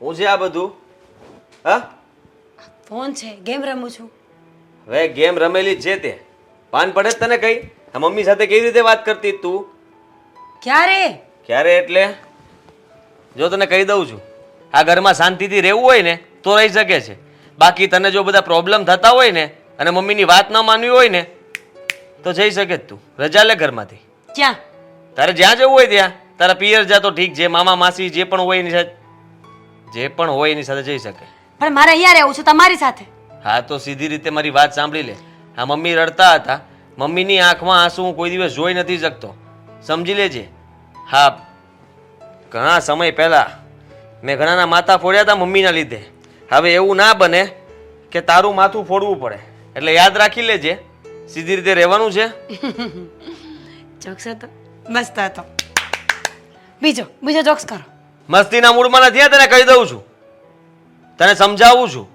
હું છે આ બધું? હા? ફોન છે ગેમ રમું છું. હવે ગેમ રમેલી જ છે તે. પાન પડે તને કઈ? આ મમ્મી સાથે કેવી રીતે વાત કરતી તું? ક્યારે? ક્યારે એટલે? જો તને કહી દઉં છું. આ ઘરમાં શાંતિથી રહેવું હોય ને તો રહી શકે છે. બાકી તને જો બધા પ્રોબ્લેમ થતા હોય ને અને મમ્મીની વાત ન માનવી હોય ને તો જઈ શકે જ તું. રજા લે ઘરમાંથી. ક્યાં? તારે જ્યાં જવું હોય ત્યાં. તારા પિયર જા તો ઠીક છે મામા માસી જે પણ હોય એની સાથે. જે પણ હોય એની સાથે જઈ શકે. પણ મારે અહીંયા રહેવું છે તમારી સાથે. હા તો સીધી રીતે મારી વાત સાંભળી લે. આ મમ્મી રડતા હતા. મમ્મીની આંખમાં આંસુ હું કોઈ દિવસ જોઈ નથી શકતો. સમજી લેજે. હા ઘણા સમય પહેલાં મેં ઘણાના માથા ફોડ્યા હતા મમ્મીના લીધે. હવે એવું ના બને કે તારું માથું ફોડવું પડે. એટલે યાદ રાખી લેજે. સીધી રીતે રહેવાનું છે. જોક્સ હતો. મસ્ત હતો. બીજો બીજો જોક્સ કરો. મસ્તીના મૂડમાં નથી તને કહી દઉં છું. તને સમજાવું છું.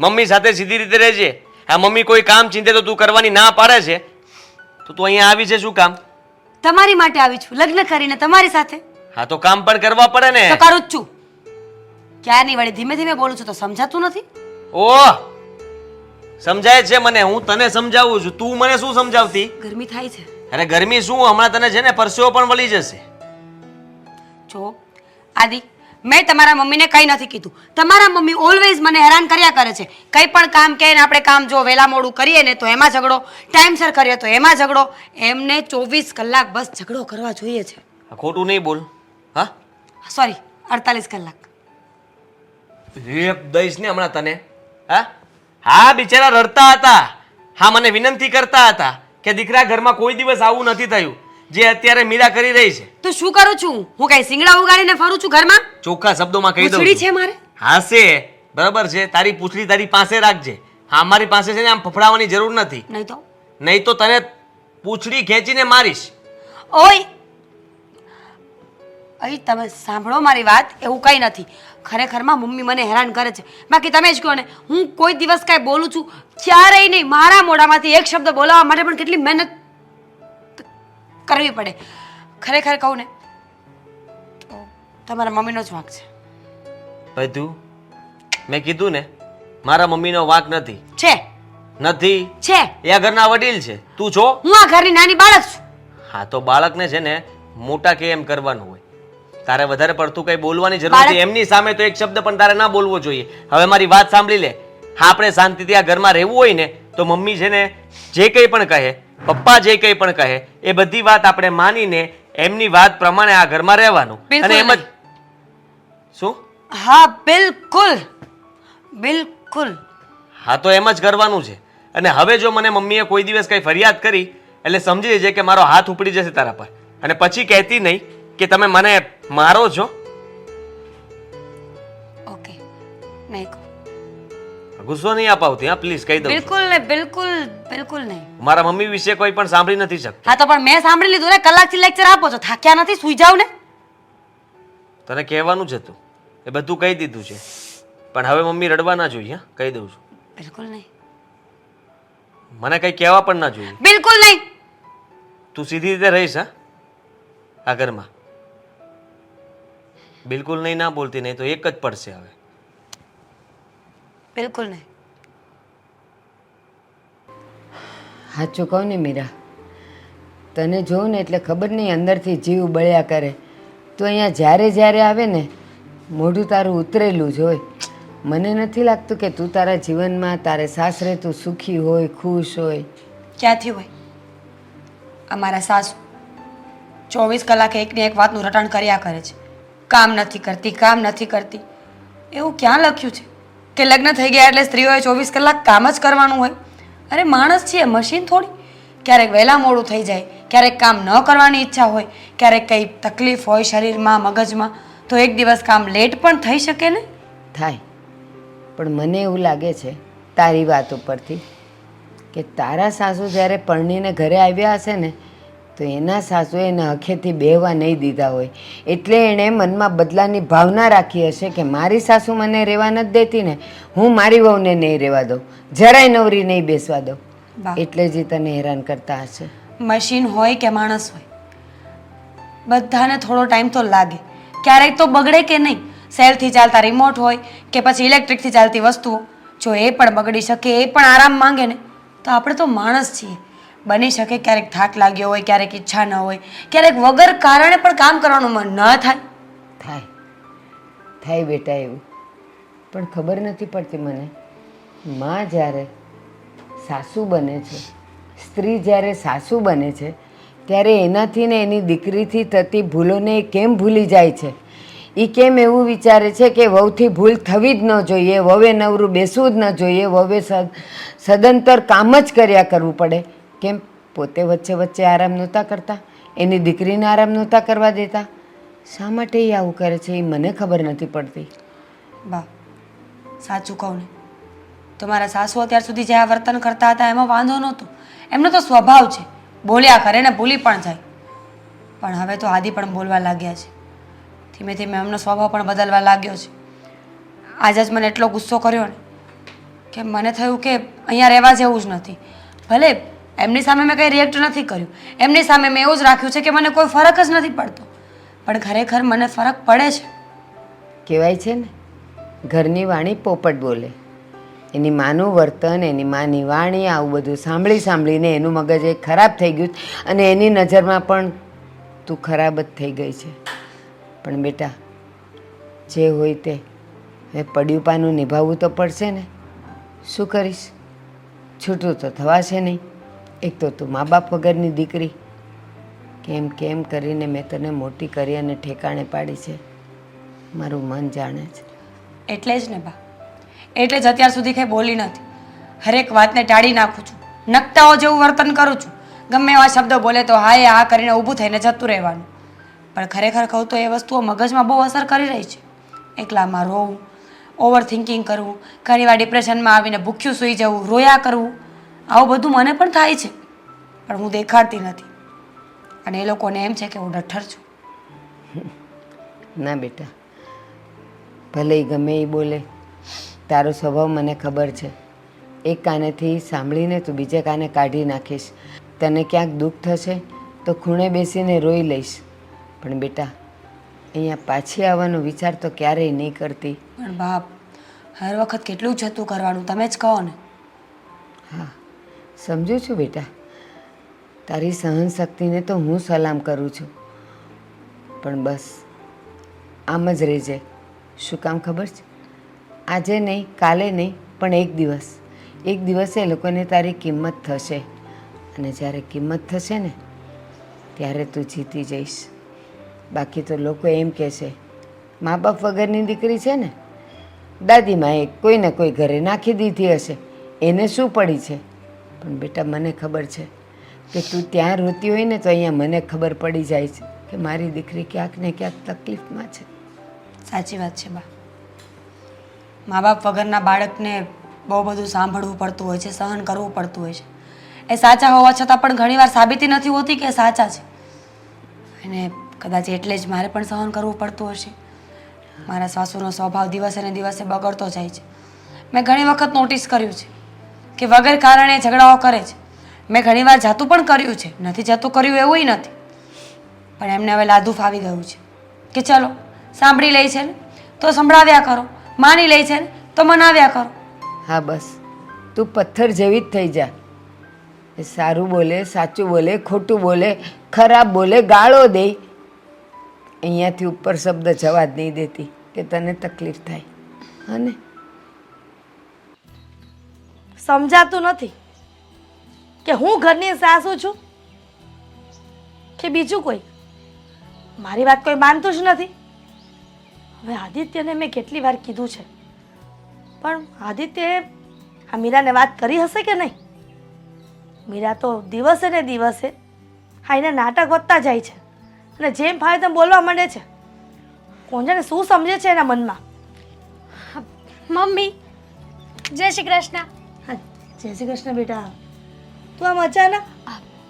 મમ્મી સાથે સીધી રીતે રહેજે. આ મમ્મી કોઈ કામ ચિંતે તો તું કરવાની ના પાડે છે. તો તું અહીંયા આવી છે શું કામ? તમારી માટે આવી છું લગ્ન કરીને તમારી સાથે. હા તો કામ પણ કરવા પડે ને. તો કરું જ છું. ક્યારની વળી ધીમે ધીમે બોલું છું તો સમજાતું નથી? ઓહ! સમજાય છે મને હું તને સમજાવું છું. તું મને શું સમજાવતી? ગરમી થાય છે. અરે ગરમી શું? હમણાં તને છે ને પરસેવો પણ વળી જશે. જો આદિ મેં તમારા મમ્મીને કંઈ નથી કીધું. તમારા મમ્મી ઓલવેઝ મને હેરાન કર્યા કરે છે. કંઈ પણ કામ કહે ને આપણે કામ જો વહેલા મોડું કરીએ ને તો એમાં ઝઘડો ટાઈમસર કરીએ તો એમાં ઝઘડો. એમને ચોવીસ કલાક બસ ઝઘડો કરવા જોઈએ છે. ખોટું નહીં બોલ. હા? સોરી અડતાલીસ કલાક. રેપ દઈશ ને હમણાં તને. હા? હા બિચારા રડતા હતા. હા મને વિનંતી કરતા હતા કે દીકરા ઘરમાં કોઈ દિવસ આવું નથી થયું. જે અત્યારે મીરા કરી રહી છે. તો શું કરું છું? હું કઈ સિંગડા ઉગાડીને ફરું છું ઘરમાં? ચોખ્ખા શબ્દોમાં કહી દઉં પૂંછડી છે. મારે? હાશે. બરાબર છે. તારી પૂછડી તારી પાસે રાખજે. હા મારી પાસે છે ને આમ ફફડાવવાની જરૂર નથી. નહીં તો? નહીં તો તને પૂછડી ખેંચીને મારીશ. ઓય! અહીં તમે સાંભળો મારી વાત. એવું કંઈ નથી. ખરેખરમાં મમ્મી મને હેરાન કરે છે. બાકી તમે જ કહો ને હું કોઈ દિવસ કાંઈ બોલું છું ક્યારેય નહીં. મારા મોઢામાંથી એક શબ્દ બોલાવવા માટે પણ કેટલી મહેનત કરવી પડે. ખરેખર કહું ને તો તમારા મમ્મીનો જ વાંક છે. બધું મેં કીધું ને મારા મમ્મીનો વાંક નથી. છે. નથી? છે. એ આ ઘરના વડીલ છે. તું છો? હું આ ઘરની નાની બાળક છું. હા તો બાળકને છે ને મોટા કે એમ કરવાનું હોય. તારે વધારે પડતું કઈ બોલવાની જરૂર નથી. એમની સામે તો એક શબ્દ પણ તારે ના બોલવો જોઈએ. હવે મારી વાત સાંભળી લે. હા આપણે શાંતિથી આ ઘરમાં રહેવું હોય ને તો મમ્મી છે ને જે કંઈ પણ કહે પપ્પા જે કંઈ પણ કહે એ બધી વાત આપણે માનીને એમની વાત પ્રમાણે આ ઘરમાં રહેવાનું. અને એમ જ શું? હા બિલકુલ. બિલકુલ. હા તો એમ જ કરવાનું છે. અને હવે જો મને મમ્મીએ કોઈ દિવસ કઈ ફરિયાદ કરી એટલે સમજી લેજે કે મારો હાથ ઉપડી જશે તારા પર. અને પછી કહેતી નહીં કે તમે મને મારો છો. ઓકે. નહીં ગુસ્સો નહીં અપાવતી હા પ્લીઝ કહી દઉં છું. બિલકુલ નહીં બિલકુલ બિલકુલ નહીં. મારા મમ્મી વિશે કોઈ પણ સાંભળી નથી શકતું. હા તો પણ મેં સાંભળી લીધું ને કલાકથી લેક્ચર આપો છો. થાક્યા નથી સુઈ જાવ ને. તને કહેવાનું જ હતું. એ બધું કહી દીધું છે. પણ હવે મમ્મી રડવા ના જોઈએ હા? કહી દઉં છું. બિલકુલ નહીં. મને કંઈ કહેવા પણ ના જોઈએ. બિલકુલ નહીં. તું સીધી રીતે રહીશ હા? આ ઘરમાં. બિલકુલ નહીં ના બોલતી નહીં તો એક જ પડશે હવે. બિલકુલ નહીં. સાચું કહું ને મીરા તને જોઉં ને એટલે ખબર નહીં અંદરથી જીવ બળ્યા કરે. તો અહીંયા જ્યારે જ્યારે આવે ને મોઢું તારું ઉતરેલું જ હોય. મને નથી લાગતું કે તું તારા જીવનમાં તારે સાસરે તું સુખી હોય ખુશ હોય. ક્યાંથી હોય? અમારા સાસુ ચોવીસ કલાકે એકની એક વાતનું રટણ કર્યા કરે છે. કામ નથી કરતી કામ નથી કરતી. એવું ક્યાં લખ્યું છે? કે લગ્ન થઈ ગયા એટલે સ્ત્રીઓએ ચોવીસ કલાક કામ જ કરવાનું હોય. અરે માણસ છીએ મશીન થોડી. ક્યારેક વહેલા મોડું થઈ જાય, ક્યારેક કામ ન કરવાની ઈચ્છા હોય, ક્યારેક કંઈ તકલીફ હોય શરીરમાં, મગજમાં, તો એક દિવસ કામ લેટ પણ થઈ શકે ને? થાય. પણ મને એવું લાગે છે, તારી વાત ઉપરથી, કે તારા સાસુ જ્યારે પરણીને ઘરે આવ્યા હશે ને તો એના સાસુએ એને હખેથી બેહવા નહીં દીધા હોય. એટલે એણે મનમાં બદલાની ભાવના રાખી હશે કે મારી સાસુ મને રહેવા નથી દેતી ને હું મારી વહુને નહીં રહેવા દઉં. જરાય નવરી નહીં બેસવા દઉં. એટલે જ તને હેરાન કરતા હશે. મશીન હોય કે માણસ હોય? બધાને થોડો ટાઈમ તો લાગે. ક્યારેક તો બગડે કે નહીં? સેલથી ચાલતા રિમોટ હોય કે પછી ઇલેક્ટ્રિકથી ચાલતી વસ્તુઓ. જો એ પણ બગડી શકે એ પણ આરામ માંગે ને તો આપણે તો માણસ છીએ. બની શકે, ક્યારેક થાક લાગ્યો હોય, ક્યારેક ઈચ્છા ન હોય, ક્યારેક વગર કારણે પણ કામ કરવાનું મન ન થાય. થાય. થાય બેટા એવું. પણ ખબર નથી પડતી મને, માં જ્યારે સાસુ બને છે, સ્ત્રી જ્યારે સાસુ બને છે, ત્યારે એનાથી ને એની દીકરીથી થતી ભૂલોને એ કેમ ભૂલી જાય છે? એ કેમ એવું વિચારે છે કે વહુથી ભૂલ થવી જ ન જોઈએ, વવે નવરું બેસવું જ ન જોઈએ, વવે સદ- સદંતર કામ જ કર્યા કરવું પડે? કેમ? પોતે વચ્ચે વચ્ચે આરામ નહોતા કરતા. એની દીકરીને આરામ નહોતા કરવા દેતા. શા માટે એ આવું કરે છે એ મને ખબર નથી પડતી. બા, સાચું કહું ને. તો મારા સાસુ અત્યાર સુધી જે આ વર્તન કરતા હતા એમાં વાંધો નહોતો. એમનો તો સ્વભાવ છે. બોલ્યા કરે ને ભૂલી પણ જાય. પણ હવે તો આદિ પણ બોલવા લાગ્યા છે. ધીમે ધીમે એમનો સ્વભાવ પણ બદલવા લાગ્યો છે. આજે જ મને એટલો ગુસ્સો કર્યો ને, કે મને થયું કે અહીંયા રહેવા જેવું જ નથી. ભલે એમની સામે મેં કંઈ રિએક્ટ નથી કર્યું. એમની સામે મેં એવું જ રાખ્યું છે કે મને કોઈ ફરક જ નથી પડતો. પણ ખરેખર મને ફરક પડે છે. કહેવાય છે ને, ઘરની વાણી પોપટ બોલે. એની માનું વર્તન, એની માની વાણી, આવું બધું સાંભળી સાંભળીને એનું મગજ એ ખરાબ થઈ ગયું અને એની નજરમાં પણ તું ખરાબ જ થઈ ગઈ છે. પણ બેટા, જે હોય તે હવે પડ્યું પાનું નિભાવવું તો પડશે ને. શું કરીશ? છૂટું તો થવાશે નહીં. એક તો તું મા બાપ વગરની દીકરી. કેમ કેમ કરીને મેં તને મોટી કરી અને ઠેકાણે પાડી છે? મારું મન જાણે છે. એટલે જ ને બા. એટલે જ અત્યાર સુધી કંઈ બોલી નથી. હરેક વાતને ટાળી નાખું છું. નકટાઓ જેવું વર્તન કરું છું. ગમે એવા શબ્દો બોલે તો હા એ હા કરીને ઊભું થઈને જતું રહેવાનું. પણ ખરેખર કહું તો એ વસ્તુઓ મગજમાં બહુ અસર કરી રહી છે. એકલામાં રોવું ઓવર થિંકિંગ કરવું, ઘણીવાર ડિપ્રેશનમાં આવીને ભૂખ્યું સૂઈ જવું, રોયા કરવું આવું બધું મને પણ થાય છે. પણ હું દેખાડતી નથી. અને એ લોકોને એમ છે કે હું ડઠ્ઠર છું. ના બેટા. ભલે એ ગમે એ બોલે તારો સ્વભાવ મને ખબર છે. એક કાનેથી સાંભળીને તું બીજે કાને કાઢી નાખીશ. તને ક્યાંક દુઃખ થશે તો ખૂણે બેસીને રોઈ લઈશ. પણ બેટા અહીંયા પાછી આવવાનો વિચાર તો ક્યારેય નહીં કરતી. પણ બાપ હર વખત કેટલું જતું કરવાનું તમે જ કહો ને. હા. સમજુ છું બેટા? તારી સહનશક્તિને તો હું સલામ કરું છું. પણ બસ, આમ જ રહેજે શું કામ ખબર છે? આજે નહીં, કાલે નહીં, પણ એક દિવસ. એક દિવસે લોકોને તારી કિંમત થશે. અને જ્યારે કિંમત થશે ને, ત્યારે તું જીતી જઈશ. બાકી તો લોકો એમ કહેશે મા બાપ વગરની દીકરી છે ને? દાદીમાએ કોઈ કોઈને કોઈ ઘરે નાખી દીધી હશે. એને શું પડી છે? પણ બેટા, મને ખબર છે કે તું ત્યાં રોતી હોય ને તો અહીંયા મને ખબર પડી જાય છે કે મારી દીકરી ક્યાંક ને ક્યાંક તકલીફમાં છે. સાચી વાત છે, બા. મા બાપ વગરના બાળકને બહુ બધું સાંભળવું પડતું હોય છે, સહન કરવું પડતું હોય છે. એ સાચા હોવા છતાં પણ ઘણીવાર સાબિતી નથી હોતી કે સાચા છે. અને કદાચ એટલે જ મારે પણ સહન કરવું પડતું હશે. મારા સાસુનો સ્વભાવ દિવસે ને દિવસે બગડતો જાય છે. મેં ઘણી વખત નોટિસ કર્યું છે કે વગર કારણે ઝઘડાઓ કરે છે. મેં ઘણીવાર જાતું પણ કર્યું છે. નથી જતું કર્યું એવું નથી. પણ એમને હવે લાદું ફાવી ગયું છે. કે ચલો, સાંભળી લે છે ને? તો સંભળાવ્યા કરો. માની લે છે ને? તો મનાવ્યા કરો. હા, બસ. તું પથ્થર જેવી જ થઈ જા. સારું બોલે, સાચું બોલે, ખોટું બોલે, ખરાબ બોલે, ગાળો દે. અહીંયાથી ઉપર શબ્દ જવા જ નહીં દેતી, કે તને તકલીફ થાય. હા ને? સમજાતું નથી કે હું ઘરની સાસુ છું કે બીજું કોઈ? મારી વાત કોઈ માનતું જ નથી. હવે આદિત્યને મેં કેટલી વાર કીધું છે. પણ આદિત્યએ આ મીરાને વાત કરી હશે કે નહીં? મીરા તો દિવસે ને દિવસે હા એને નાટક વધતા જાય છે અને જેમ ફાવે તેમ બોલવા માંડે છે. કોણ શું સમજે છે એના મનમાં? મમ્મી, જય શ્રી કૃષ્ણ. જય શ્રી કૃષ્ણ બેટા. તું આમ અચાનક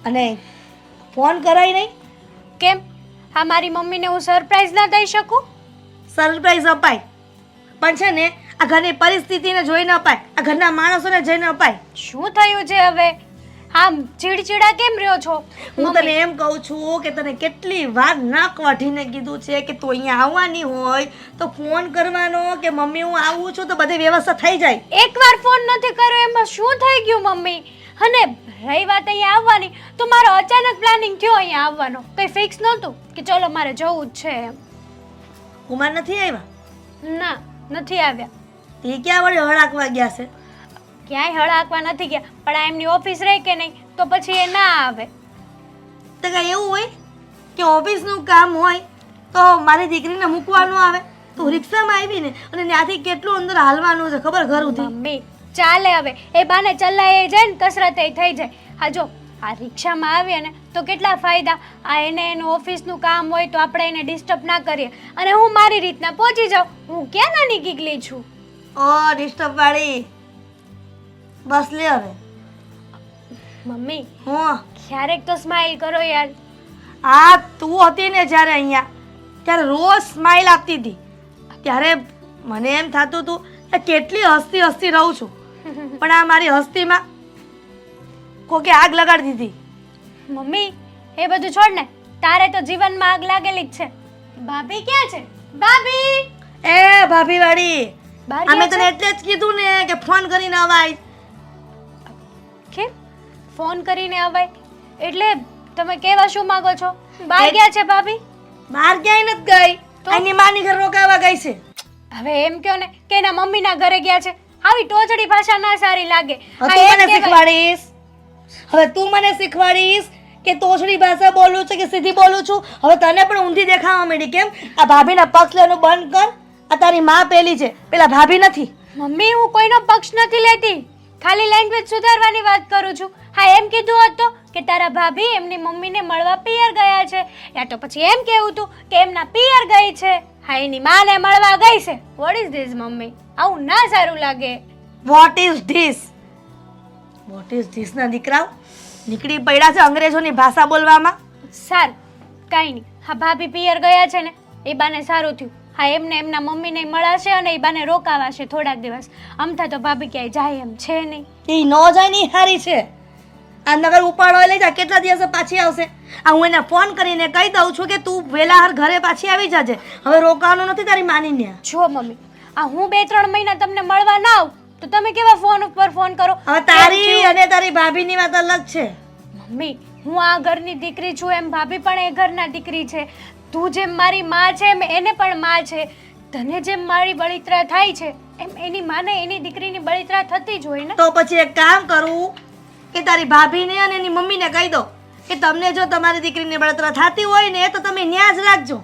અને ફોન કરાય નહીં? કેમ? હા મારી મમ્મીને હું સરપ્રાઈઝ ના દઈ શકું? સરપ્રાઈઝ અપાય. પણ છે ને આ ઘરની પરિસ્થિતિને જોઈને અપાય. આ ઘરના માણસોને જોઈને અપાય. શું થયું છે હવે? આમ ચીડચીડા કેમ રહ્યો છો? હું તને એમ કહું છું કે તને કેટલી વાર નાક વાઢીને કીધું છે કે તું અહીંયા આવવાની હોય તો ફોન કરવાનો કે મમ્મી હું આવું છું તો બધી વ્યવસ્થા થઈ જાય. એકવાર ફોન નથી કર્યો એમાં શું થઈ ગયું મમ્મી? અને રહી વાત અહીંયા આવવાની તો મારો અચાનક પ્લાનિંગ થયો અહીંયા આવવાનો? કંઈ ફિક્સ નહોતું? કે ચલો મારે જવું જ છે એમ. કુમાર નથી આવ્યા? ના નથી આવ્યા. તે ક્યાં વળી હળાકવા ગયા છે? ક્યાંય હળાકવા નથી ગયા પણ આ એમની ઓફિસ રહે કે નહીં તો પછી એ ના આવે. તો કાંઈ એવું હોય કે ઓફિસનું કામ હોય તો મારી દીકરીને મૂકવાનું આવે. તું રિક્ષામાં આવી ને અને ત્યાંથી કેટલું અંદર હાલવાનું છે ખબર ઘર સુધી? મમ્મી ચાલે હવે. એ બાને ચલાય જાય ને કસરત થઈ જાય. હા જો આ રિક્ષામાં આવીએ ને તો કેટલા ફાયદા? આ એને એનું ઓફિસનું કામ હોય તો આપણે એને ડિસ્ટર્બ ના કરીએ. અને હું મારી રીતના પહોંચી જાઉં. હું ક્યાં નાની ગીગલી છું? ઓ ડિસ્ટર્બ વાળી. બસ લે હવે. મમ્મી હું. ક્યારેક તો સ્માઈલ કરો યાર. આ તું હતી ને જ્યારે અહીંયા ત્યારે રોજ સ્માઈલ આપતી હતી. ત્યારે મને એમ થતું હતું કે કેટલી હસતી હસતી રહું છું. પણ આ મારી હસ્તીમાં કોકે આગ લગાડી દીધી. મમ્મી એ બધું છોડ ને. તારે તો જીવનમાં આગ લાગેલી જ છે. ભાભી ક્યાં છે? ભાભી! એ ભાભી વાળી અમે તને એટલે જ કીધું ને કે ફોન કરીને અવાય. કેમ ફોન કરીને અવાય. એટલે તમે કેવા શું માંગો છો? બહાર ગયા છે ભાભી? બહાર ક્યાંય નથી ગઈ? એની માની ઘર રોકાવા ગઈ છે. હવે એમ કયો ને કે એના મમ્મીના ઘરે ગયા છે. આવી ટોચડી ભાષા ના સારી લાગે. તું મને શીખવાડીશ. હવે તું મને શીખવાડીશ કે તોછડી ભાષા બોલું છું કે સીધી બોલું છું? હવે તને પણ ઊંધી દેખાવા માંડી કેમ? આ ભાભીના પક્ષ લેવાનું બંધ કર. આ તારી માં પેલી છે. પેલા ભાભી નથી. મમ્મી હું કોઈનો પક્ષ નથી લેતી. ખાલી લેંગ્વેજ સુધારવાની વાત કરું છું. હા એમ કીધું હતું કે તારા ભાભી એમની મમ્મીને મળવા પિયર ગયા છે. યા તો પછી એમ કેવું તું કે એમના પિયર ગઈ છે? હા એની માને મળવા ગઈ છે. What is this mummy? આવું ના સારું લાગે. What is this what is this ના દીકરાઓ? નીકળી પડ્યા છે અંગ્રેજોની ભાષા બોલવામાં? સારું કાંઈ નહીં. હા ભાભી પિયર ગયા છે ને એ બાને સારું થયું. હા એમને એમના મમ્મીને મળાશે અને એ બાને રોકાવાશે થોડાક દિવસ. અમથા તો ભાભી ક્યાંય જાય એમ છે નહીં. એ ન જાય ની હારી છે. આ નગર ઉપાડો લઈ જા કેટલા દિવસે પાછી આવશે? આ હું એને ફોન કરીને કહી દઉં છું કે તું વહેલા હર ઘરે પાછી આવી જાજે. હવે રોકાવાનું નથી તારી માનીને. જો મમ્મી આ હું બે ત્રણ મહિના તમને મળવા ના આવું તો તમે કેવા ફોન ઉપર ફોન કરો? હવે તારી અને તારી ભાભીની વાત અલગ છે. મમ્મી હું આ ઘરની દીકરી છું એમ ભાભી પણ એ ઘરના દીકરી છે. તું જેમ મારી માં છે એમ એને પણ માં છે. તને જેમ મારી બળિત્રા થાય છે એમ એની માને એની દીકરીની બળિત્રા થતી જ હોય ને. તો પછી એક કામ કરું કે તારી ભાભીને અને એની મમ્મીને કહી દો કે તમને જો તમારી દીકરીની બળતરા થતી હોય ને તો તમે ન્યાજ રાખજો.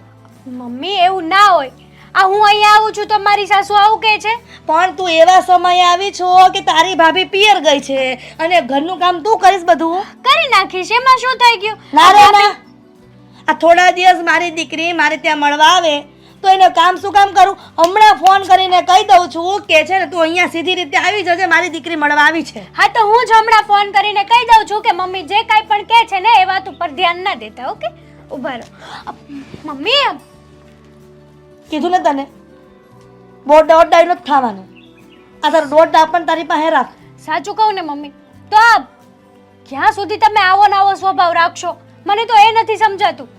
મમ્મી એવું ના હોય. આ હું અહીંયા આવું છું તો મારી સાસુ આવું કહે છે? પણ તું એવા સમયે આવી છો કે તારી ભાભી પિયર ગઈ છે અને ઘરનું કામ તું કરીશ બધું? કરી નાખીશ એમાં શું થઈ ગયું? ના રે ના. આ થોડા દિવસ મારી દીકરી મારે ત્યાં મળવા આવે તો એને કામ શું કામ કરું? હમણાં ફોન કરીને કહી દઉં છું કે છે ને તું અહીંયા સીધી રીતે આવી જજે મારી દીકરી મળવા આવી છે. હા તો હું જ હમણાં ફોન કરીને કહી દઉં છું કે મમ્મી જે કાંઈ પણ કહે છે ને એ વાત ઉપર ધ્યાન ના દેતા ઓકે? ઊભા રહો. મમ્મી! કીધું ને તને? બહુ દોટ ડાઈ નથી ખાવાનું. આ તારો દોટ પણ તારી પાસે રાખ. સાચું કહું ને મમ્મી. તો આ ક્યાં સુધી તમે આવો ને આવો સ્વભાવ રાખશો? મને તો એ નથી સમજાતું.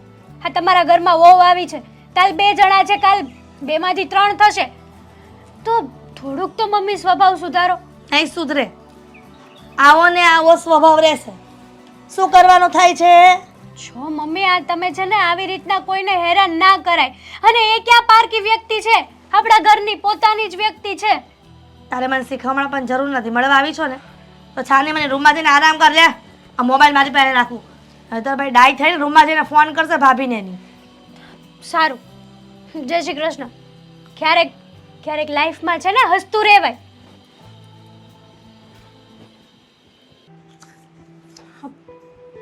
હા તમારા ઘરમાં વહુ આવી છે. કાલ બે જણા છે કાલ બેમાંથી ત્રણ થશે. તો થોડુંક તો મમ્મી સ્વભાવ સુધારો. નહીં સુધરે. આવો ને આવો સ્વભાવ રહેશે. શું કરવાનું થાય છે? જો મમ્મી આ તમે છે ને આવી રીતના કોઈને હેરાન ના કરાય. અને એ ક્યાં પારકી વ્યક્તિ છે? આપણા ઘરની પોતાની જ વ્યક્તિ છે. તારે મને શીખવણ પણ જરૂર નથી. મળવા આવી છો ને? તો છાને મને રૂમમાં જઈને આરામ કર લે. આ મોબાઈલ મારી પાસે રાખું. તો ભાઈ ડાય થઈને રૂમમાં જઈને ફોન કરશે ભાભીને એની. સારું. જય શ્રી કૃષ્ણ. ક્યારેક ક્યારેક લાઈફમાં છે ને હસતું રહેવાય.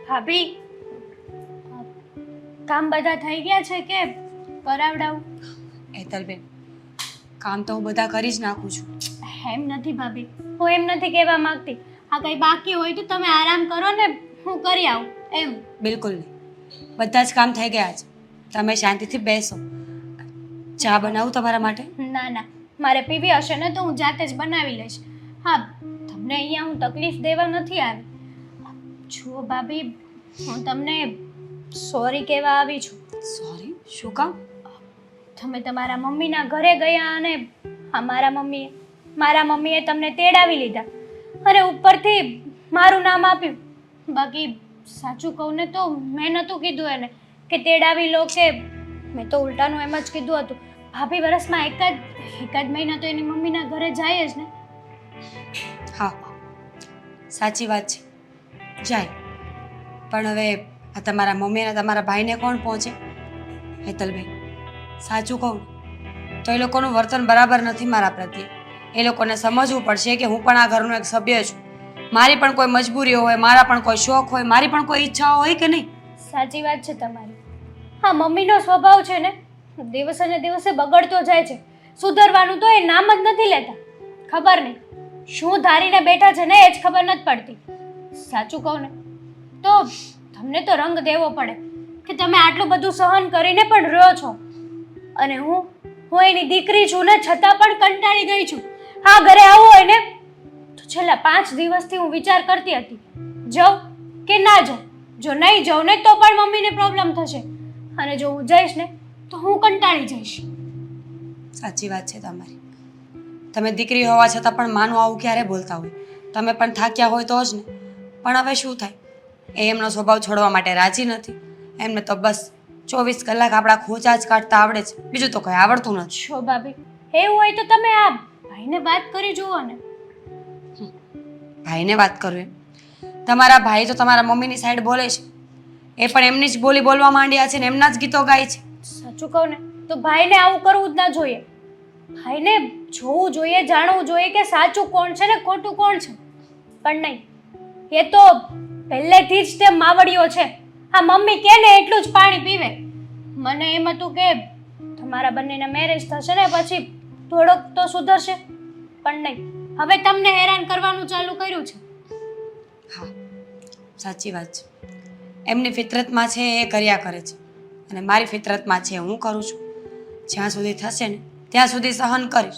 ભાભી કામ બધા થઈ ગયા છે કે કરાવડાવું? હેતલબેન કામ તો હું બધા કરી જ નાખું છું. એમ નથી ભાભી. હું એમ નથી કહેવા માંગતી. આ કંઈ બાકી હોય તો તમે આરામ કરો ને હું કરી આવું. એમ? બિલકુલ નહીં. બધા જ કામ થઈ ગયા છે. તમે શાંતિથી બેસો. ચા બનાવું તમારા માટે? ના ના. મારે પીવી હશે ને તો હું જાતે જ બનાવી લઈશ. હા તમને અહીંયા હું તકલીફ દેવા નથી આવી. જુઓ ભાભી હું તમને સોરી કહેવા આવી છું. સોરી? શું કામ? તમે તમારા મમ્મીના ઘરે ગયા અને મારા મમ્મીએ મારા મમ્મીએ તમને તેડાવી લીધા. અને ઉપરથી મારું નામ આપ્યું. બાકી સાચું કહું ને તો મેં નહોતું કીધું એને કે તેડાવી લો કે મેં તો ઉલટાનું એમ જ કીધું હતું. ભાભી વરસમાં એક જ એક જ મહિના તો એની મમ્મીના ઘરે જાય જ ને. હા, સાચી વાત છે. જાય. પણ હવે આ તમારા મમ્મી અને તમારા ભાઈને કોણ પહોંચે? હેતલભાઈ, સાચું કહું, તો એ લોકોનું વર્તન બરાબર નથી મારા પ્રત્યે. એ લોકોને સમજવું પડશે કે હું પણ આ ઘરનો એક સભ્ય છું. મારી પણ કોઈ મજબૂરી હોય, મારા પણ કોઈ શોખ હોય, મારી પણ કોઈ ઈચ્છાઓ હોય કે નહીં? સાચી વાત છે તમારી. હા, મમ્મીનો સ્વભાવ છે ને, દિવસે ને દિવસે બગડતો જાય છે. સુધરવાનું તો એ નામ જ નથી લેતા. ખબર નહીં. શું ધારીને બેઠા છે ને એ જ ખબર નથી પડતી. સાચું કહું ને, તો તમને તો રંગ દેવો પડે કે તમે આટલું બધું સહન કરીને પણ રહ્યો છો. અને હું હું એની દીકરી છું ને છતાં પણ કંટાળી ગઈ છું. હા, ઘરે આવું હોય ને છેલ્લા પાંચ દિવસથી હું વિચાર કરતી હતી જાઉં કે ના જાઉં? જો નહીં જાઉં ને તો પણ મમ્મીને પ્રોબ્લેમ થશે. અને જો હું જઈશ ને તો હું કંટાળી જઈશ. સાચી વાત છે તમારી. તમે દીકરી હોવા છતાં પણ માનું આવું ક્યારે બોલતા હોય? તમે પણ થાક્યા હોય તો જ ને. પણ હવે શું થાય? એ એમનો સ્વભાવ છોડવા માટે રાજી નથી. એમને તો બસ ચોવીસ કલાક આપણા ખોચા જ કાઢતા આવડે છે. બીજું તો કંઈ આવડતું નથી. છો ભાભી એવું હોય તો તમે આ ભાઈને વાત કરી જુઓ ને. ભાઈને વાત કરું એમ. તમારા ભાઈ તો તમારા મમ્મીની સાઈડ બોલે છે. એ પણ એમની જ બોલી બોલવા માંડ્યા છે ને એમના જ ગીતો ગાય છે. સાચું કહું ને, તો ભાઈને આવું કરવું જ ના જોઈએ. ભાઈને જોવું જોઈએ, જાણવું જોઈએ કે સાચું કોણ છે ને ખોટું કોણ છે. પણ નહીં, એ તો પહેલેથી જ તે માવડીઓ છે. આ મમ્મી કે ને એટલું જ પાણી પીવે? મને એમ હતું કે તમારા બંનેના મેરેજ થશે ને પછી થોડોક તો સુધરશે. પણ નહીં હવે તમને હેરાન કરવાનું ચાલુ કર્યું છે? હા સાચી વાત છે. એમની ફિતરતમાં છે એ કર્યા કરે છે. અને મારી ફિતરતમાં છે હું કરું છું. જ્યાં સુધી થશે ને ત્યાં સુધી સહન કરીશ.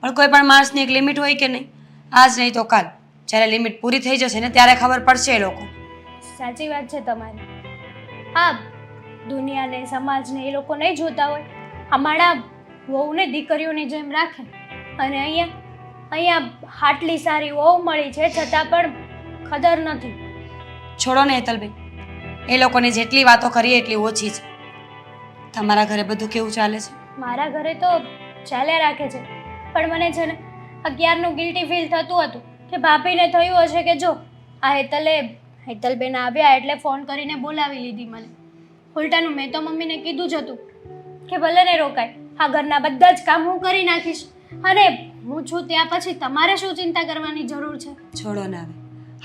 પણ કોઈ પણ માણસની એક લિમિટ હોય કે નહીં આજ નહીં તો કાલ. જ્યારે લિમિટ પૂરી થઈ જશે ને ત્યારે ખબર પડશે એ લોકો. સાચી વાત છે તમારી. હા દુનિયાને સમાજને એ લોકો નહીં જોતા હોય. અમારા વહુને દીકરીઓની જેમ રાખે. અને અહીંયા અહીંયા આટલી સારી ઓવ મળી છે છતાં પણ ખદર નથી. છોડો ને હેતલભાઈ એ લોકોને જેટલી વાતો કરીએ એટલી ઓછી છે. તમારા ઘરે બધું કેવું ચાલે છે? મારા ઘરે તો ચાલ્યા રાખે છે. પણ મને છે ને અગિયારનું ગિલ્ટી ફીલ થતું હતું કે ભાભીને થયું હશે કે જો આ હેતલે હેતલબેન આવ્યા એટલે ફોન કરીને બોલાવી લીધી મને. ઉલટાનું મેં તો મમ્મીને કીધું જ હતું કે ભલે ને રોકાય આ ઘરના બધા જ કામ હું કરી નાખીશ. અને હું છું ત્યાં પછી તમારે શું ચિંતા કરવાની જરૂર છે? છોડો ને હવે.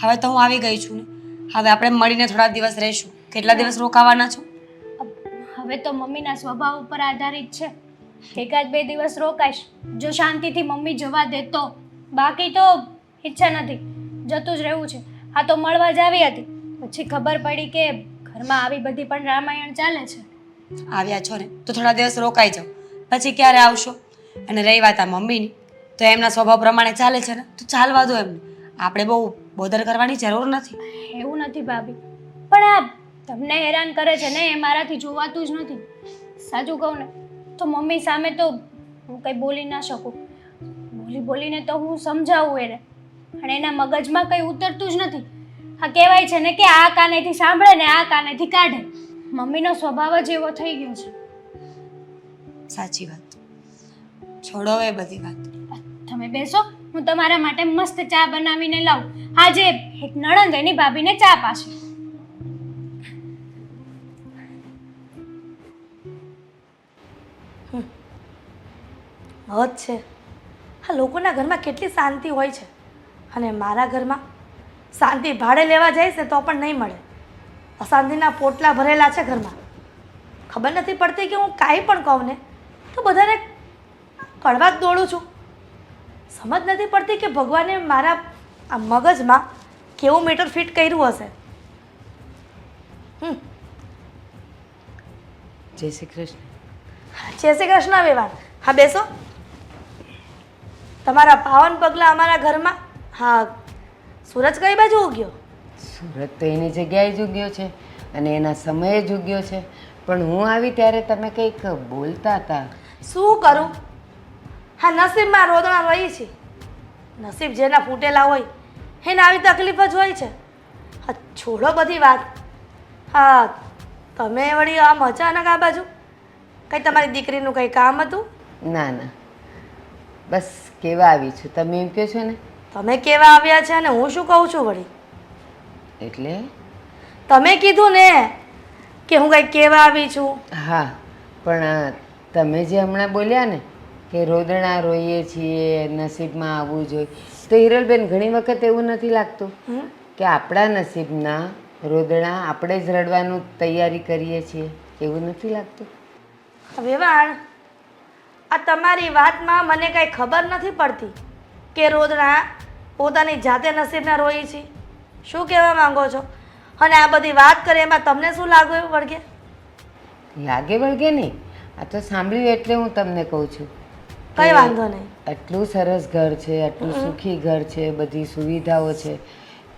હવે તો હું આવી ગઈ છું ને. હવે આપણે મળીને થોડા દિવસ રહીશું. કેટલા દિવસ રોકાવાના છો? હવે તો મમ્મીના સ્વભાવ ઉપર આધારિત છે. એકાદ બે દિવસ રોકાઈશ. જો શાંતિથી મમ્મી જવા દે તો. બાકી તો ઈચ્છા નથી. જતું જ રહેવું છે. આ તો મળવા જ આવી હતી. પછી ખબર પડી કે ઘરમાં આવી બધી પણ રામાયણ ચાલે છે. આવ્યા છો ને. તો થોડા દિવસ રોકાઈ જાઓ. પછી ક્યારે આવશો? અને રહી વાત આ મમ્મીની. તો એમના સ્વભાવ પ્રમાણે ચાલે છે ને? તો ચાલવા દો એમને. આપણે બહુ બોદર કરવાની જરૂર નથી. એવું નથી ભાભી. પણ આ તમને હેરાન કરે છે ને એ મારાથી જોવાતું જ નથી. સાચું કહું ને તો મમ્મી સામે તો હું કંઈ બોલી ના શકું. બોલી બોલીને તો હું સમજાવું એને. અને એના મગજમાં કંઈ ઉતરતું જ નથી. આ કહેવાય છે ને કે આ કાનેથી સાંભળે ને આ કાનેથી કાઢે. મમ્મીનો સ્વભાવ જ એવો થઈ ગયો છે. સાચી વાત. છોડો એ બધી વાત. તમે બેસો, હું તમારા માટે મસ્ત ચા બનાવીને લાવું. આજે એક નણંદ એની ભાભીને ચા પાશે. હદ છે. આ લોકોના ઘરમાં કેટલી શાંતિ હોય છે. અને મારા ઘરમાં શાંતિ ભાડે લેવા જઈશ ને તો પણ નહીં મળે. અશાંતિના પોટલા ભરેલા છે ઘરમાં. ખબર નથી પડતી કે હું કાંઈ પણ કહું ને. તો બધાને કડવા જ દોડું છું. સમજ નથી પડતી કે ભગવાને મારા આ મગજમાં કેવું મીટર ફિટ કર્યું હશે. હમ. જય શ્રી કૃષ્ણ. જય શ્રી કૃષ્ણ વેવાણ. હા બેસો. તમારા પાવન પગલા અમારા ઘરમાં? હા સૂરજ કઈ બાજુ ઉગ્યો? સુરત તો એની જગ્યાએ જ ઉગ્યો છે અને એના સમયે જ ઉગ્યો છે. પણ હું આવી ત્યારે તમે કંઈક બોલતા હતા. શું કરું? હા નસીબમાં રોદણા રહી છે. નસીબ જેના ફૂટેલા હોય એને આવી તકલીફ જ હોય છે. હા છોડો બધી વાત. હા તમે વળી આમ અચાનક આ બાજુ? કંઈ તમારી દીકરીનું કંઈ કામ હતું? ના ના. બસ કેવા આવી છું? તમે એમ કહો છો ને? તમે કેવા આવ્યા છે અને હું શું કહું છું વળી? એટલે? તમે કીધું ને કે હું કંઈ કેવા આવી છું. હા પણ તમે જે હમણાં બોલ્યા ને કે રોદણા રોઈએ છીએ નસીબમાં આવવું જોઈએ. તો હિરલબેન ઘણી વખત એવું નથી લાગતું? કે આપણા નસીબના રોદણા આપણે જ રડવાનું તૈયારી કરીએ છીએ? એવું નથી લાગતું? વેવાણ આ તમારી વાતમાં મને કાંઈ ખબર નથી પડતી કે રોદણા પોતાની જાતે નસીબના રોઈ છે. શું કહેવા માંગો છો? અને આ બધી વાત કરે એમાં તમને શું લાગ્યું વળગે? લાગે વળગે નહીં. આ તો સાંભળ્યું એટલે હું તમને કહું છું. કંઈ વાંધો નહીં. આટલું સરસ ઘર છે આટલું સુખી ઘર છે બધી સુવિધાઓ છે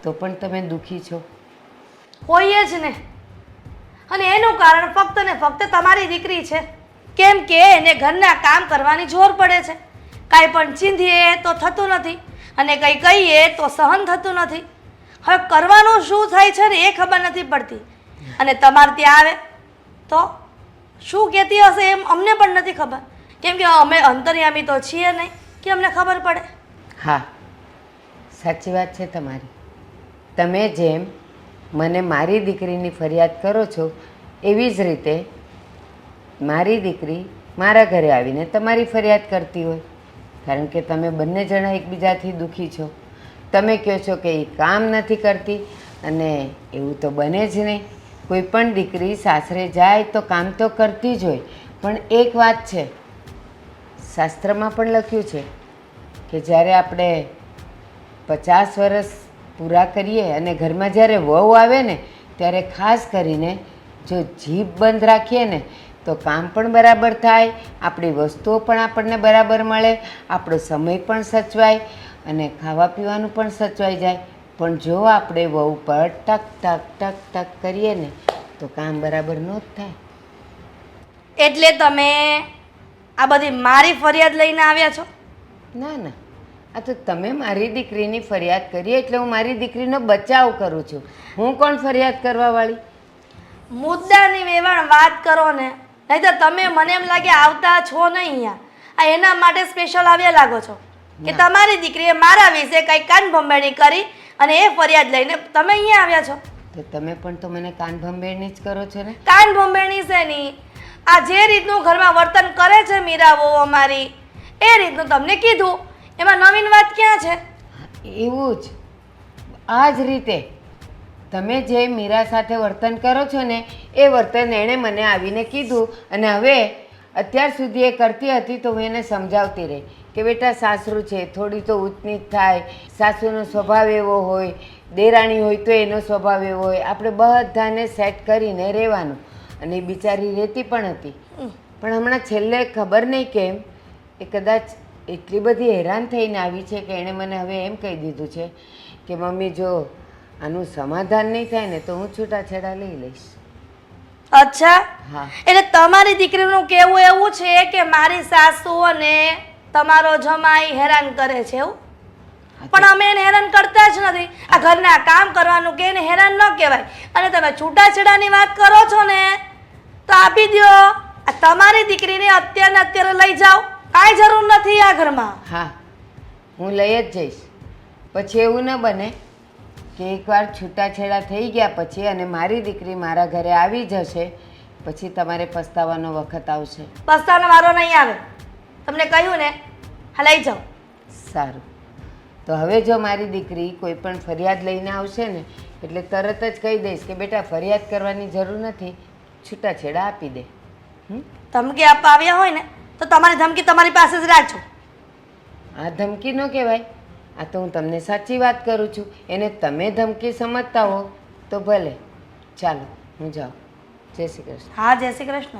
તો પણ તમે દુઃખી છો? હોઈએ જ ને. અને એનું કારણ ફક્ત ને ફક્ત તમારી દીકરી છે. કેમ કે એને ઘરના કામ કરવાની જોર પડે છે. કાંઈ પણ ચીંધીએ તો થતું નથી અને કંઈ કહીએ તો સહન થતું નથી. હવે કરવાનું શું થાય છે ને એ ખબર નથી પડતી. અને તમારે ત્યાં આવે તો શું કહેતી હશે એમ અમને પણ નથી ખબર. કેમ કે અમે અંતર્યામી તો છીએ નહીં, કે અમને ખબર પડે? હા, સાચી વાત છે તમારી. તમે જેમ મને મારી દીકરીની ફરિયાદ કરો છો, એવી જ રીતે મારી દીકરી મારા ઘરે આવીને તમારી ફરિયાદ કરતી હોય. કારણ કે તમે બંને જણા એકબીજાથી દુઃખી છો. તમે કહો છો કે એ કામ નથી કરતી અને એવું તો બને જ નહીં. કોઈ પણ દીકરી સાસરે જાય તો કામ તો કરતી જ હોય. પણ એક વાત છે શાસ્ત્રમાં પણ લખ્યું છે કે જ્યારે આપણે પચાસ વર્ષ પૂરા કરીએ અને ઘરમાં જ્યારે વહુ આવે ને, ત્યારે ખાસ કરીને જો જીભ બંધ રાખીએ ને, તો કામ પણ બરાબર થાય, આપણી વસ્તુઓ પણ આપણને બરાબર મળે, આપણો સમય પણ સચવાય અને ખાવા પીવાનું પણ સચવાઈ જાય. પણ જો આપણે વહુ પર ટક ટક ટક ટક કરીએ ને, તો કામ બરાબર ન જ થાય. એટલે તમે આ બધી મારી ફરિયાદ લઈને આવ્યા છો? ના ના. આ તો તમે મારી દીકરીની ફરિયાદ કરી એટલે હું મારી દીકરીનો બચાવ કરું છું. હું કોણ ફરિયાદ કરવા વાળી? મુદ્દાની વેવાણ વાત કરો ને નહીં તો તમે મને એમ લાગે આવતા છો નહીં અહીંયા. આ એના માટે સ્પેશિયલ આવ્યા લાગો છો? કે તમારી દીકરીએ મારા વિશે કંઈ કાનભંભેણી કરી અને એ ફરિયાદ લઈને તમે અહીંયા આવ્યા છો? તો તમે પણ તો મને કાનભંભેણી જ કરો છો ને? કાનભંભેણી છે નહીં આ જે રીતનું ઘરમાં વર્તન કરે છે મીરાઓ અમારી, એ રીતનું તમને કીધું. એમાં નવીન વાત ક્યાં છે? એવું જ. આ જ રીતે તમે જે મીરા સાથે વર્તન કરો છો ને, એ વર્તન એણે મને આવીને કીધું અને હવે અત્યાર સુધી એ કરતી હતી તો હું એને સમજાવતી રહી કે બેટા સાસરું છે, થોડી તો ઉચનીચ થાય, સાસુનો સ્વભાવ એવો હોય, દેરાણી હોય તો એનો સ્વભાવ એવો હોય. આપણે બધાને સેટ કરીને રહેવાનું. અને એ બિચારી રહેતી પણ હતી. પણ હમણાં છેલ્લે ખબર નહીં કેમ એ કદાચ એટલી બધી હેરાન થઈને આવી છે કે એણે મને હવે એમ કહી દીધું છે કે મમ્મી જો આનું સમાધાન નહીં થાય ને તો હું છૂટાછેડા લઈ લઈશ. અચ્છા? હા. એટલે તમારી દીકરીનું કહેવું એવું છે કે મારી સાસુ અને તમારો જમાઈ હેરાન કરે છે એવું? પણ અમે એને હેરાન કરતા જ નથી. આ ઘરના કામ કરવાનું કે એને હેરાન ન કહેવાય. અને તમે છૂટાછેડાની વાત કરો છો ને તો આપી દો આ તમારી દીકરીને અત્યારે અત્યારે લઈ જાઓ. કાંઈ જરૂર નથી આ ઘરમાં. હા હું લઈ જ જઈશ. પછી એવું ન બને કે એકવાર છૂટાછેડા થઈ ગયા પછી અને મારી દીકરી મારા ઘરે આવી જશે પછી તમારે પસ્તાવાનો વખત આવશે. પસ્તાવાનો વારો નહીં આવે. તમને કહ્યું ને હા લઈ જાઓ. સારું. તો હવે જો મારી દીકરી કોઈ પણ ફરિયાદ લઈને આવશે ને એટલે તરત જ કહી દઈશ કે બેટા ફરિયાદ કરવાની જરૂર નથી છૂટાછેડા આપી દે. હમ? ધમકી આપવા આવ્યા હોય ને તો તમારી ધમકી તમારી પાસે જ રાખજો. આ ધમકી ન કહેવાય. આ તો હું તમને સાચી વાત કરું છું. એને તમે ધમકી સમજતા હો તો ભલે. ચાલો હું જાઉં. જય શ્રી કૃષ્ણ. હા જય શ્રી કૃષ્ણ.